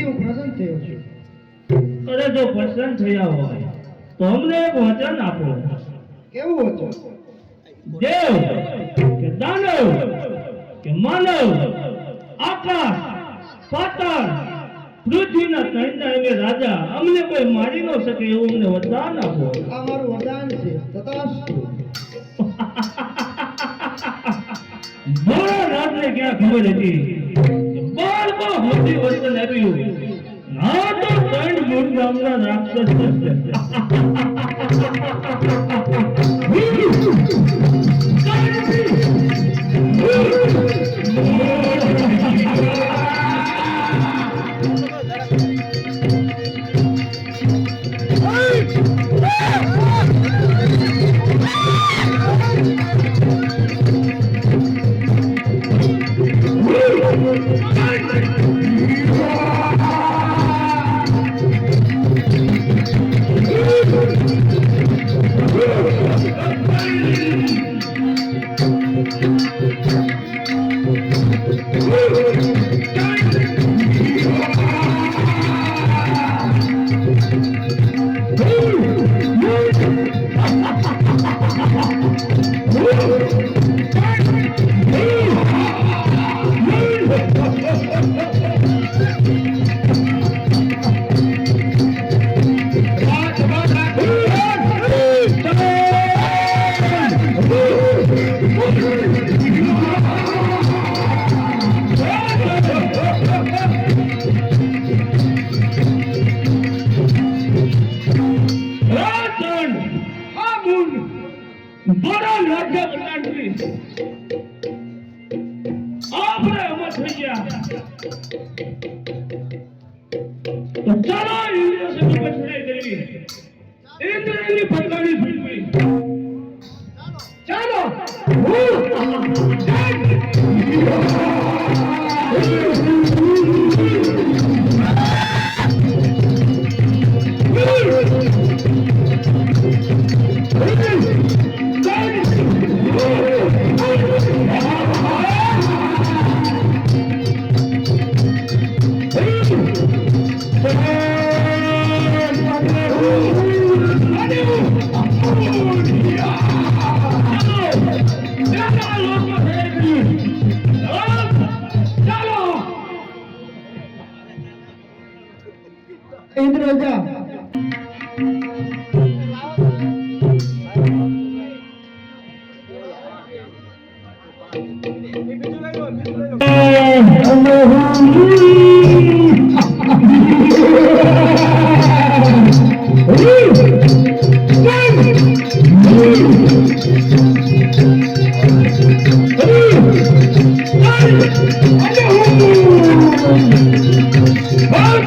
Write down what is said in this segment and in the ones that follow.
હું પ્રસન્ન થયો છું. અરે જો પ્રસન્ન થયા હોય તો અમને એક વચન આપો. કેવું વચન? દેવ કે દાનવ કે માનવ આકાશ પાતાળ પૃથ્વીના ત્રણના એમે રાજા અમને કોઈ મારી ન શકે એવું અમને વરદાન આપો. આ મારું વરદાન છે તથાસ્તુ. મારા રાતને ક્યાં ખબર હતી? બાળકો મોટી વચન આવ્યું ના તો ત્રણ મૂળ ગામના રાક્ષસ કલ્યાણથી આપણે અમર થઈ ગયા. તો ચાલો ઇન્દ્ર સભા પર ચડાઈ કરવી ઇન્દ્રની પટકાની ફૂટવી ચાલો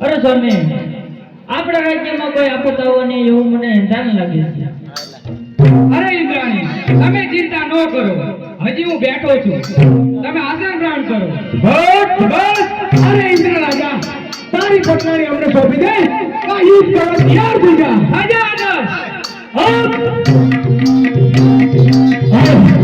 અરે સ્વામી આપણા રાજ્યમાં કોઈ આપત આવવાની એવું મને જાણ લાગે છે. અરે ઇન્દ્રાણી તમે ચિંતા ન કરો. હજી હું બેઠો છું. તમે આસન ગ્રહણ કરો. બસ બસ. અરે ઇન્દ્ર રાજા તારી પટનારી અમને સોંપી દે. આ યુદ્ધ કરવા તૈયાર થઈ જા? રાજા આદર દેવાની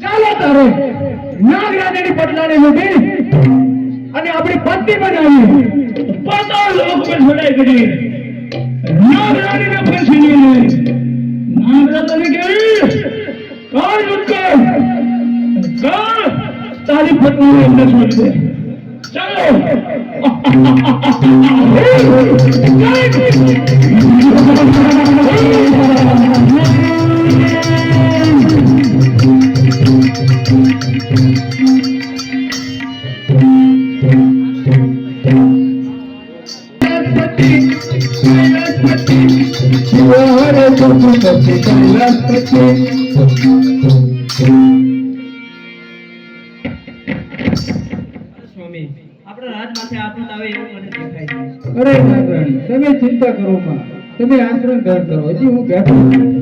ચાલો તારે નાગરાજાની પટલાને મૂકી પત્ની કહી કાળ તારી પત્નીને એમને છોડી ચાલો માથે આફત આવે એવું મને દેખાય છે. અરે નાગરાણી તમે ચિંતા કરો માં. તમે આશ્રમ ઘર કરો. હજી હું બેઠો છું.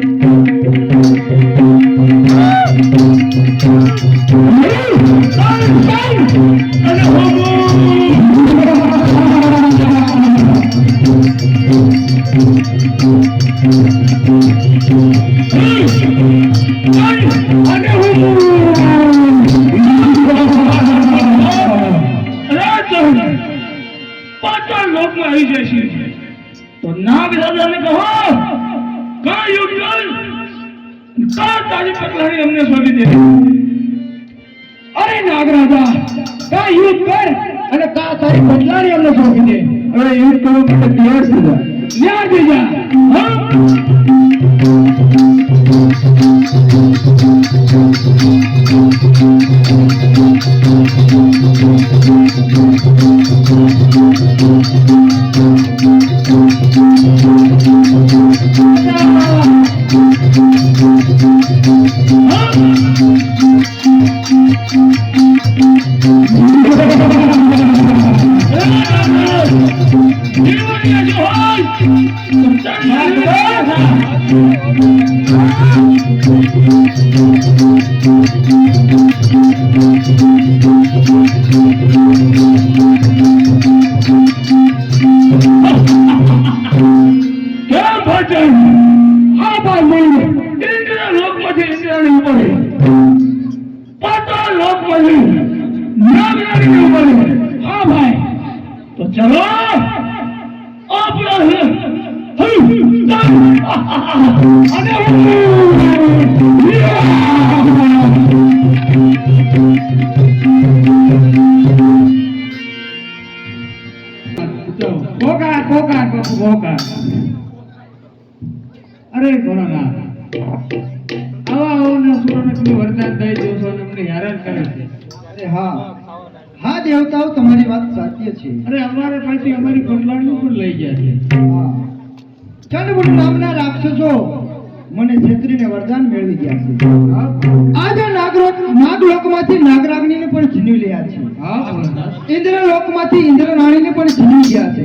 તમે વરદાન દઈ દો અમને હેરાન કરે છે. અરે હા. હા દેવતાઓ તમારી વાત સાચી છે. અરે અમારે પાછી અમારી પટલાણીઓ પણ લઈ ગયા છે. હા. ચંડમુંડ નામના રાક્ષસો મને છેતરીને વરદાન મેળવી ગયા છે. આજે નાગરોક નાગલોકમાંથી નાગરાગ્નિને પણ છીનવી રહ્યા છે. ઇન્દ્રલોકમાંથી ઇન્દ્રનાણીને પણ છીનવી ગયા છે.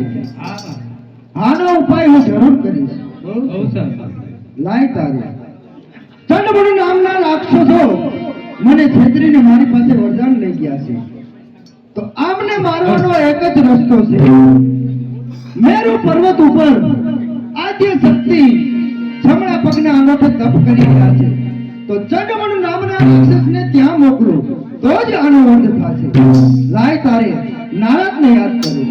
આનો ઉપાય હું જરૂર કરીશ. બહુ બહુ સરસ લાય તારે. ચંડમુંડ નામના રાક્ષસો. મને છેતરીને મારી પાસે વરદાન લઈ ગયા છે. તો આમને મારવાનો એક જ રસ્તો છે. મેરુ પર્વત ઉપર આદ્ય શક્તિ જમણા પગ પગના અંગૂઠે તપ કરી રહ્યા છે. તો ચંડમણ નામના રાક્ષસને ત્યાં મોકલો. તો જ આનો અંત થશે. લાય તારે નારદને યાદ કરું.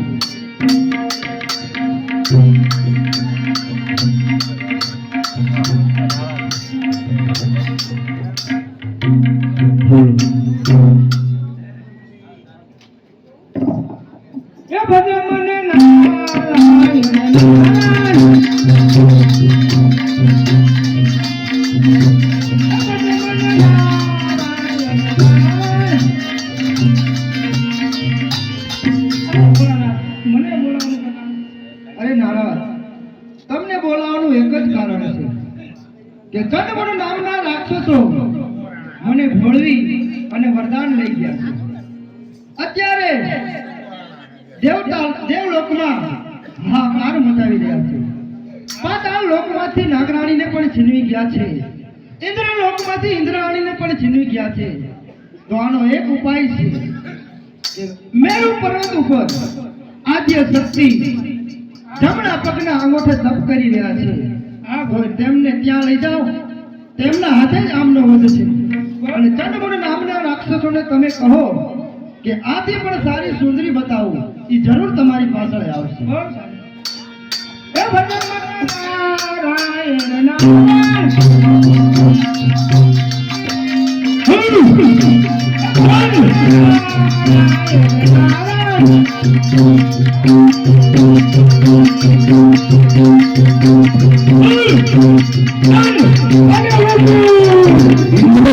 લોકમાંથી ઇન્દ્રાણીને પણ છીનવી ગયા છે. તો આનો એક ઉપાય છે મેરુ પર્વત ઉપર આદ્ય શક્તિ જમણા પગના અંગોઠે તપ કરી રહ્યા છે. આ હોય તેમને ત્યાં લઈ જાઓ. તેમના હાથે જ આમનો વધ છે. અને ચંડમુંડ નામના રાક્ષસોને તમે કહો કે આથી પણ સારી સુંદરી બતાવો. એ જરૂર તમારી પાછળ આવશે. એ ભજે I'm gonna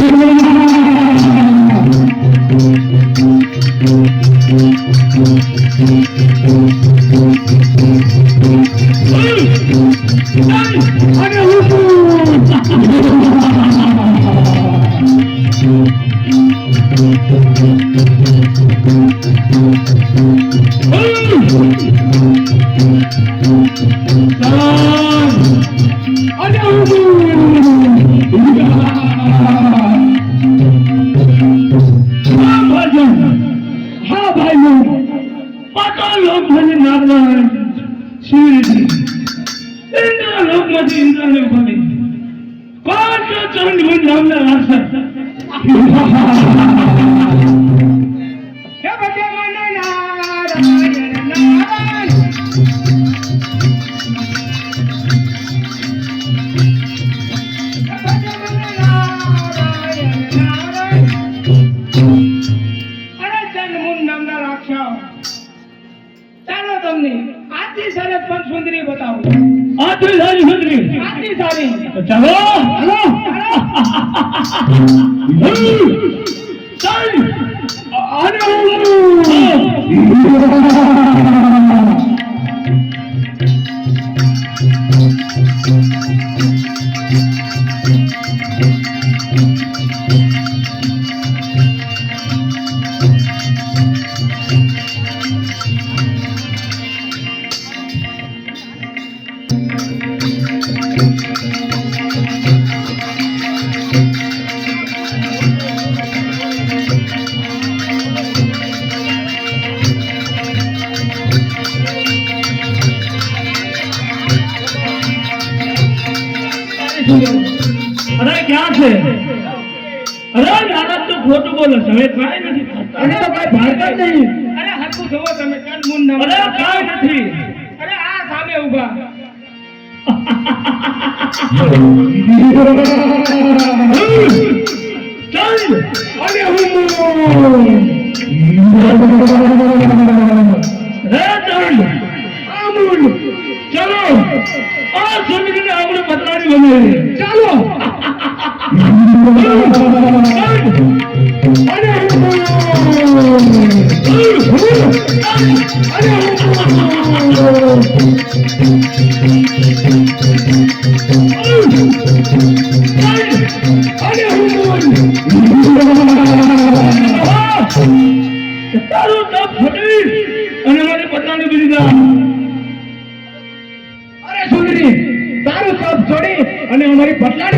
શિવજી ઇન્દ્ર લોકમાંથી ઇન્દ્રને ઉભારી પાંચ ચંડ નામના રાક્ષસ એ ભજે મને નારાયણ નારાયણ. સુંદરી આટલી સારી તો ચાલો હાલો અરે અરે ક્યાં છે? અરે નારાજ તો ખોટું બોલે છે. હવે કાંઈ નથી થતું. તો કઈ ભારત નહીં. અરે હરખું જોવો તમે ચંડમુંડ નામના અરે કાંઈ નથી. અરે આ સામે ઊભા. ચાલ. અરે હું હે ચાલ. આમુલ ચલો. આ સુંદરીને આપણે બદલાની બનાવીએ ચાલો.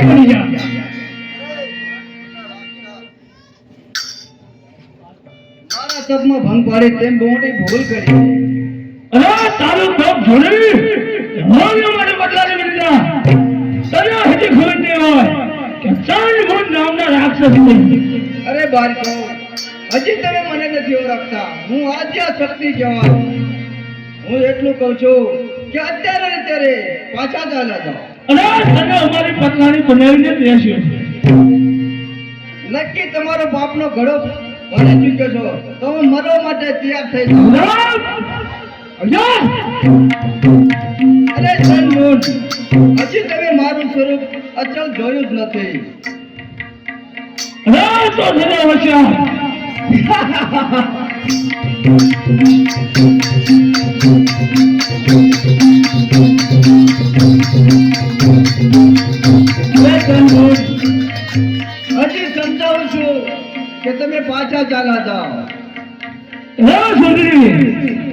પટલાણી બની જા મારા તપમાં ભંગ પાડે તેમ બહુ મોટી ભૂલ કરી. અરે તારું તપ છોડી હવે મારી બદલાની જા તને હજી ખબર નહીં હોય કે ચાંદમુંડ નામના રાક્ષસ નહીં અરે બાળકો હજી તમે મને નથી ઓળખતા. હું આદ્યા શક્તિ કહેવાય હું એટલું કહું છું કે અત્યારે ને અત્યારે પાછા ચાલ્યા જાઓ. અને અમારી પત્નાની બનાવીને જ રહેશું નક્કી તમારો બાપનો ઘડો ભરી ચૂક્યો છો તો હું મરવા માટે તૈયાર થઈ જાઉં રામ! જા! અરે ચંદમુંડ હજી તમે મારું સ્વરૂપ અચલ જોયું જ નથી રામ તો હોશિયાર કે તમે પાછા ચાલા જાઓ. રામ છોકરી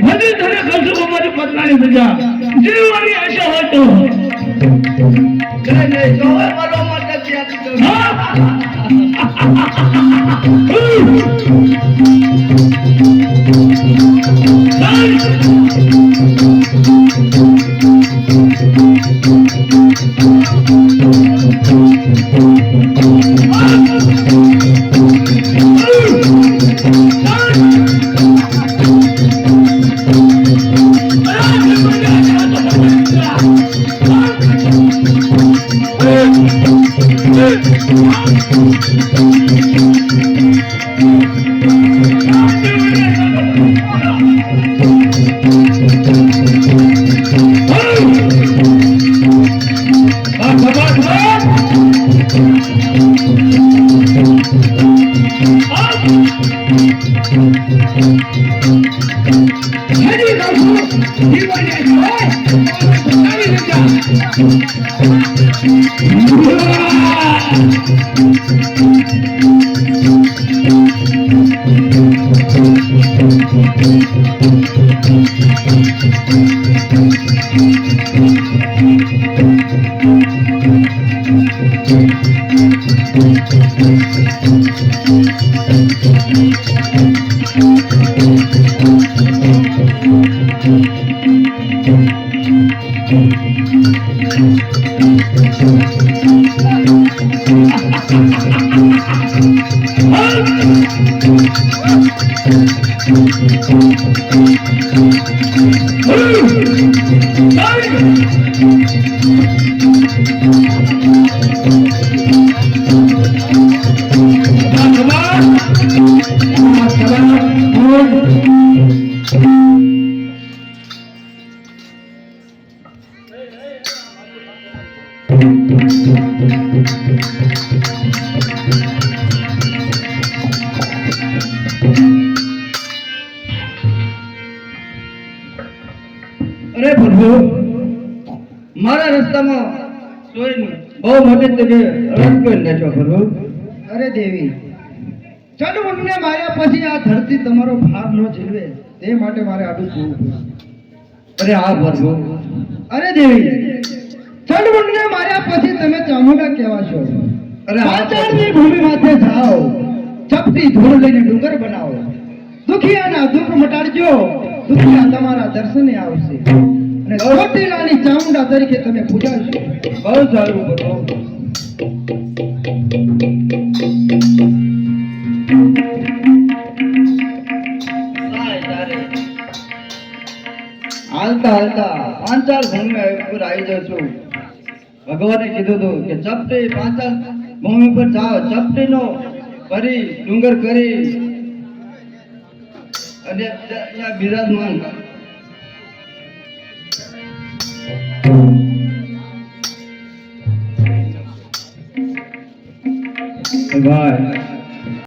હજી તને કશું અમારી પત્નાની સજા. જીવવાની આશા હોય તો. Thank નહીં તો હવે Thank you. મારા રસ્તામાં સોયનું બહુ મોટી જગ્યાએ રંગ કરી નાખ્યો પ્રભુ અરે દેવી. ચંડમુંડને માર્યા પછી આ ધરતી તમારો ભાર ન ઝીલવે તે માટે મારે આડું જોવું અરે આ પ્રભુ અરે દેવી. ચંડમુંડને માર્યા પછી તમે ચામુંડા કહેવાશો અરે આચારની ભૂમિ માથે જાઓ. ચપટી ધૂળ લઈને ડુંગર બનાવો. દુખિયાના દુઃખ મટાડજો. દુખિયા તમારા દર્શને આવશે. અને ચામુંડા તરીકે તમે પૂજાશો બહુ સારું બધું હાલતા હાલતા પાંચાલ ભૂમિ ઉપર આવી જશું ભગવાને કીધું હતું કે ચપટી પાંચાલ ભૂમિ પર જાઓ. ચપટીનો ફરી ડુંગર કરી. અને ત્યાં બિરાજમાન ભાઈ